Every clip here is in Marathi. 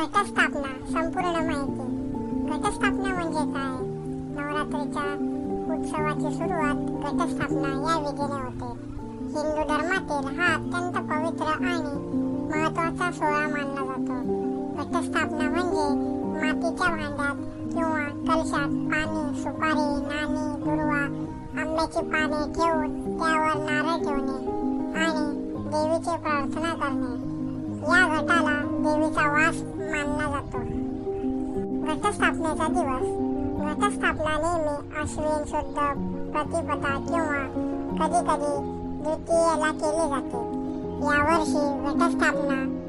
घटस्थापना संपूर्ण माहिती. घटस्थापना म्हणजे काय? नवरात्रीच्या उत्सवाची सुरुवात घटस्थापना या विधीने होते. हिंदू धर्मातील हा अत्यंत पवित्र आणि महत्त्वाचा सोहळा मानला जातो. घटस्थापना म्हणजे मातीच्या भांड्यात किंवा कलशात पाणी सुपारी नाणी दुर्वा आंब्याची पाने ठेवून त्यावर नारळ ठेवणे आणि देवीची प्रार्थना करणे. या घटाला देवीचा वास मानला घटस्थापनेचा दिवस. घटस्थापना नेहमी अश्विन शुद्ध प्रतिपदा किंवा कधी कधी द्वितीयेला केली जाते. यावर्षी घटस्थापना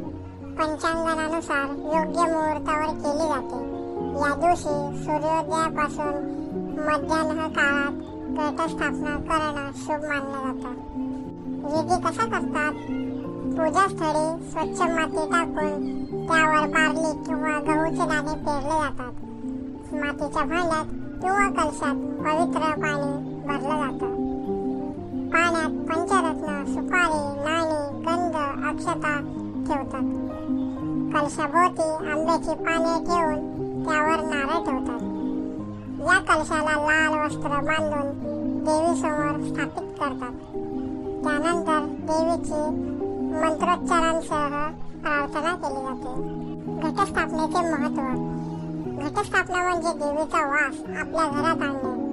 पंचांगणानुसार योग्य मुहूर्तावर केली जाते. या दिवशी सूर्योदयापासून मध्यान्ह काळात घटस्थापना करणं शुभ मानलं जातं. विधी कसा करतात? पूजास्थळी स्वच्छ माती टाकून त्यावर बार्ली किंवा गहूचे दाणे पेरले जातात. मातीच्या भांड्यात किंवा कलशात पवित्र पाणी भरलं जातं. पाण्यात पंचरत्न सुपारी नाणी गंध अक्षता ठेवतात. कलशाभोवती आंब्याची पाने ठेवून त्यावर नारळ ठेवतात. या कलशाला लाल वस्त्र बांधून देवीसमोर स्थापित करतात. त्यानंतर देवीची मंत्रोच्चारांसह प्रार्थना केली जाते. घटस्थापनेचे महत्त्व घटस्थापना म्हणजे देवीचा वास आपल्या घरात आणणे.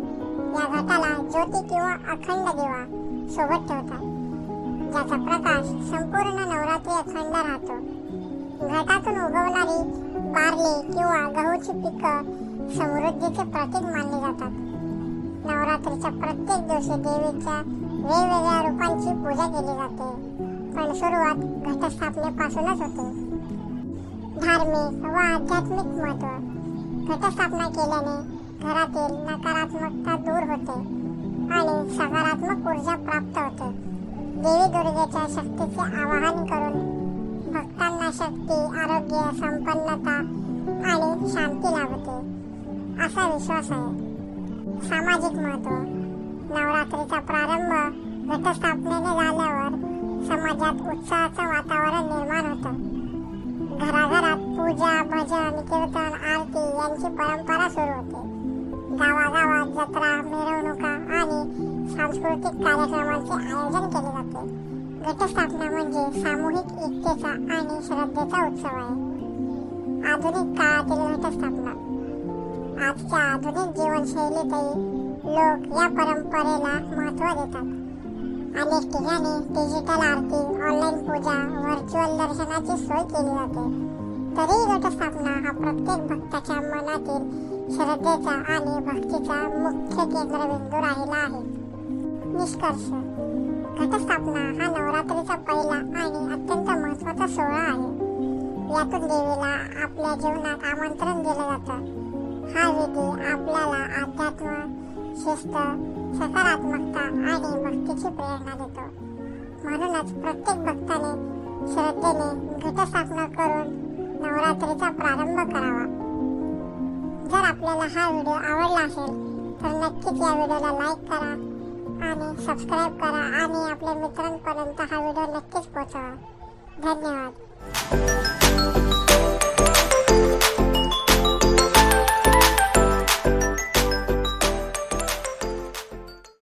या घटाला ज्योती किंवा अखंड दिवा सोबत ठेवतात. ज्याचा प्रकाश संपूर्ण नवरात्री अखंड राहतो. घटातून उगवणारी बारली किंवा गहूची पिकं समृद्धीचे प्रतीक मानली जातात. नवरात्रीच्या प्रत्येक दिवशी देवीच्या वेगवेगळ्या रूपांची पूजा केली जाते. पण सुरुवात घटस्थापनेपासूनच होते. धार्मिक व आध्यात्मिक महत्त्व घटस्थापना केल्याने घरातील नकारात्मकता दूर होते आणि सकारात्मक ऊर्जा प्राप्त होते. देवी दुर्गेच्या शक्तीचे आवाहन करून भक्तांना शक्ती आरोग्य संपन्नता आणि शांती लाभते. असा विश्वास आहे. सामाजिक महत्त्व नवरात्रीचा प्रारंभ घटस्थापनेने झाल्यावर समाजात उत्साहाचं वातावरण निर्माण होतं. घराघरात पूजा भजन कीर्तन आरती यांची परंपरा सुरू होते. गावागावात जत्रा मिरवणुका आणि सांस्कृतिक कार्यक्रमांचे आयोजन केले जाते. घटस्थापना म्हणजे सामूहिक एकतेचा आणि श्रद्धेचा उत्सव आहे. आधुनिक काळातील घटस्थापना. आजच्या आधुनिक जीवनशैलीतही लोक या परंपरेला महत्त्व देतात. अनेक ठिकाणी डिजिटल आरती ऑनलाईन पूजा व्हर्च्युअल दर्शनाची सोय केली जाते. तरी घटस्थापना हा प्रत्येक भक्ताच्या मनातील श्रद्धेचा आणि भक्तीचा मुख्य केंद्रबिंदू राहिला आहे. निष्कर्ष. घटस्थापना हा नवरात्रीचा पहिला आणि अत्यंत महत्त्वाचा सोहळा आहे. यातून देवीला आपल्या जीवनात आमंत्रण दिलं जातं. हा विधी आपल्याला अध्यात्म शिस्त सकारात्मक आणि प्रेरणा देतो. म्हणूनच प्रत्येक भक्ताने श्रद्धेने घटस्थापना करून नवरात्रीचा प्रारंभ करावा. जर आपल्याला हा व्हिडिओ आवडला असेल तर नक्कीच या व्हिडिओला लाईक करा आणि सबस्क्राईब करा आणि आपल्या मित्रांपर्यंत हा व्हिडिओ नक्कीच पोहोचवा. धन्यवाद.